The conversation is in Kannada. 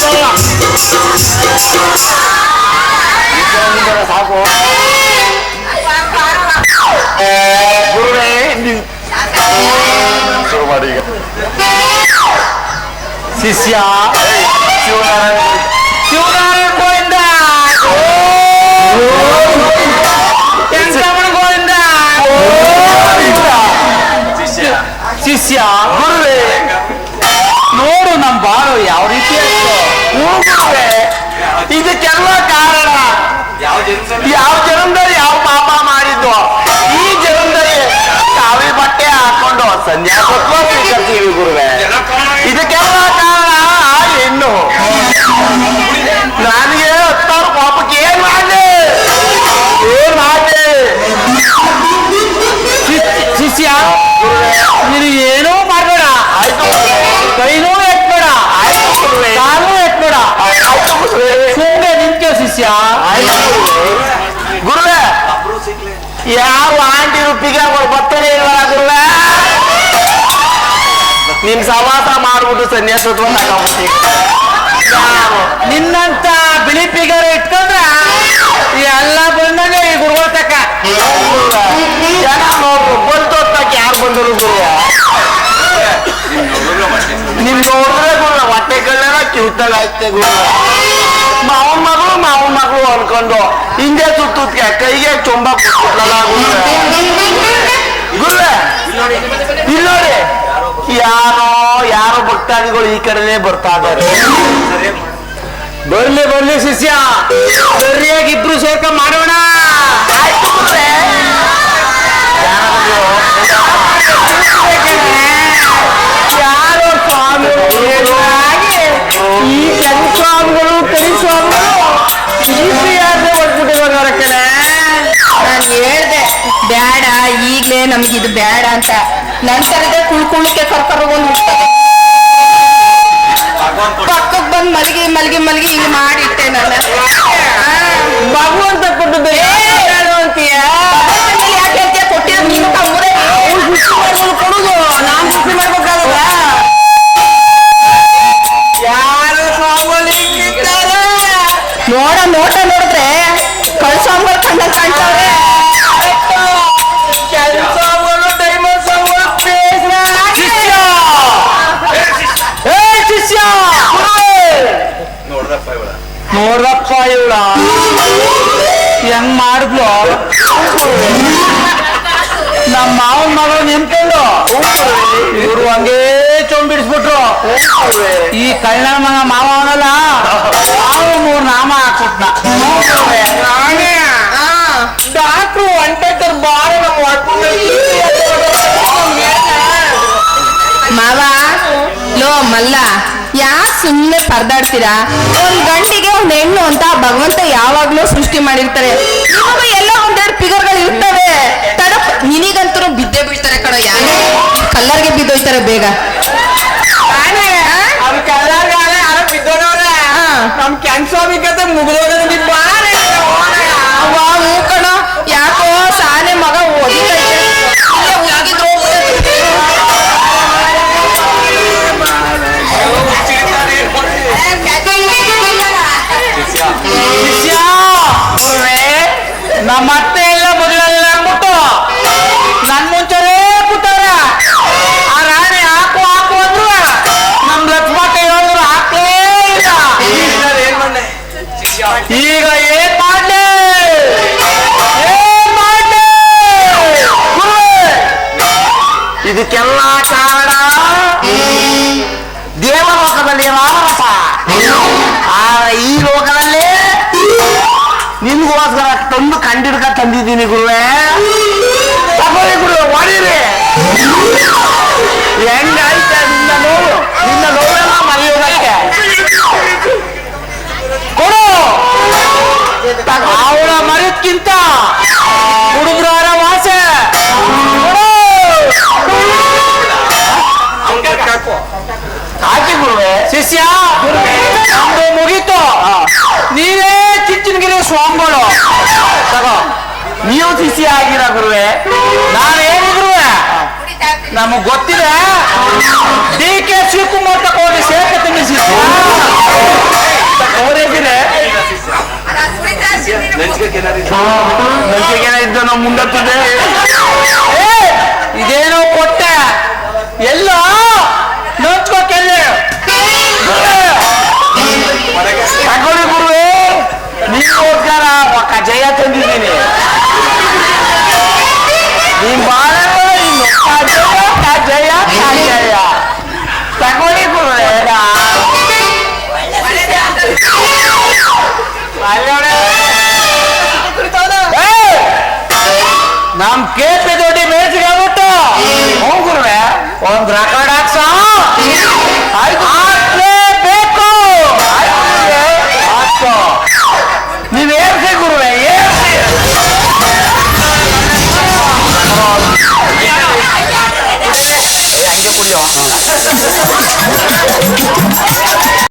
빨라. 이정도로 사고. 시시야. 시원하네. ಗುರುವೇ ಇದಕ್ಕೆಲ್ಲ ಕಾರಣ ಯಾವ ಜನ್ಮದಲ್ಲಿ ಯಾವ ಪಾಪ ಮಾಡಿದ್ದು? ಈ ಜನ್ಮದಲ್ಲಿ ಕಾವಿ ಬಟ್ಟೆ ಹಾಕೊಂಡು ಸನ್ಯಾಸತ್ವ ಸ್ವೀಕರಿಸ್ತೀವಿ ಗುರುವೆ. ಇದಕ್ಕೆಲ್ಲ ಕಾರಣ ಆ ಹೆಣ್ಣು. ನನಗೆ ಹತ್ತಾರು ಪಾಪಕ್ಕೆ ಏನ್ ಮಾಡ್ಲಿ? ಏನ್ ಮಾಡ್ಲಿ? ಶಿಷ್ಯ ನೀನು ಏನೋ ಮಾಡಬೇಡ. ಆಯ್ತು ಕೈನೂ ಎತ್ಬೇಡ. ಆಯ್ತು ಗುರುವೆ ಕಾಲೂ ಎತ್ಬೇಡ ಆಯ್ತು ಗುರುವೆ ಸುಮ್ಮನೆ ನಿಂತ್ಕೋ ಶಿಷ್ಯ. ಗುರುವೆ, ಯಾವ ಆಂಟಿರು ಪಿಗರ್ಗಳು ಬರ್ತಾನೆ ಇಲ್ವಲ್ಲ ಗುರುವೆ? ನಿಮ್ ಸವಾಸ ಮಾಡ್ಬಿಟ್ಟು ಸನ್ಯಾಸತ್ವ ನಿನ್ನಂತ ಬಿಳಿ ಪಿಗರ್ ಇಟ್ಕೊಂಡ್ರ ಎಲ್ಲ ಬಂದಂಗೆ ಈ ಗುರುಗಳ ತಕ್ಕ. ಜನ ಯಾರು ಬಂದರು ಗುರು ನಿಮ್ ಹೊಟ್ಟೆಗಳನ್ನ ಕಿವುತಾಗ ಗುರು. ಮಾವನ್ ಮಗಳು ಮಾವನ್ ಮಗಳು ಅನ್ಕೊಂಡು ಹಿಂದೆ ಸುತ್ತುತ್ಗೆ ಕೈಗೆ ಚೊಂಬ ಯಾರೋ ಯಾರೋ ಭಕ್ತಾದಿಗಳು ಈ ಕಡೆನೇ ಬರ್ತಾ ಇದಾರೆ ಬರ್ಲಿ ಬರ್ಲಿ ಶಿಷ್ಯ. ಸರಿಯಾಗಿ ಇಬ್ರು ಸೇರ್ಕ ಮಾಡೋಣ. ಬ್ಯಾಡ ನಮ್ಗೆ ಇದು ಬೇಡ ಅಂತ. ನಂತರದೇ ಕುಳ್ಕೊಳ್ಳಿಕ್ಕೆ ಕರ್ಕೊಂಡು ಒಂದು ನೋಡ್ದಪ್ಪ ಇವಳ. ಹೆಂಗ್ ಮಾಡಿದ್ಲು? ನಮ್ಮ ಮಾವನ್ ಮಗಳು ನಿಂತ್ಕೊಂಡು ಇವ್ರು ಹಂಗೇ ಚೊಂಬಿಡಿಸ್ಬಿಟ್ರು ಈ ಕಳ್ಳ ಮಗ ಮಾವ ಅವನಲ್ಲ? ಮಾವು ಮೂರ್ ನಾಮ ಹಾಕ್ಬಿಟ್ನ. ಡಾಕ್ಟ್ರು ಒಂಟೆತ್ತರ್ ಬಾರ ನಮ್ಮ ಮಾವ ಲೋ ಮಲ್ಲ. ಸುಮ್ಮನೆ ಪರದಾಡ್ತೀರಾ? ಒಂದ್ ಗಂಟಿಗೆ ಒಂದ್ ಹೆಣ್ಣು ಅಂತ ಭಗವಂತ ಯಾವಾಗ್ಲೂ ಸೃಷ್ಟಿ ಮಾಡಿರ್ತಾರೆ. ಎಲ್ಲ ಒಂದೆರಡು ಫಿಗರ್ಗಳು ಇದಕ್ಕೆಲ್ಲ ಕಾರಣ? ದೇವಲೋಕದಲ್ಲಿ ರಾಮರಸ ಆ ಈ ಲೋಕದಲ್ಲಿ ನಿನ್ಗೋಸ್ಕರ ತಂದು ಕಂಡಿಡ್ಕ ತಂದಿದ್ದೀನಿ ಗುರುವೇ. ತಗೊಳ್ಳಿ ಗುರು ಮಾಡಿರಿ ಹೆಂಗೈತೆ ನಿನ್ನ ನೋವು? ನಿನ್ನ ನೋವೆಲ್ಲ ಮರೆಯೋದಕ್ಕೆ? ಕೊಡು. ಅವಳ ಮರಕ್ಕಿಂತ 돈 벌어. ತಗೋ ಮ್ಯೂಸಿಸಿ ಆಗಿರ ಗುರುವೆ. ನಾನೇನು ಗುರುವೆ? ನಮಗ್ ಗೊತ್ತಿದೆ. ಡಿ ಕೆ ಶಿವಕುಮಾರ್ ತಗೊಂಡು ಶೇಖ ತಿನ್ನಿಸಿದ್ರು ಅವರೇಗಿದ್ರೆ ನಂಜಿಗೆನ ಇದ್ದು ಇದೇನೋ ಕೊಟ್ಟೆ. ಎಲ್ಲ? ನೋಚ್ಕೋಕೆ ಕೇಪಿ ದೊಡ್ಡಿ ಮೇಜಿಗೆ ಆಗ್ಬಿಟ್ಟು. ಹ್ಞೂ ರೆಕಾರ್ಡ್ ಒಂದ್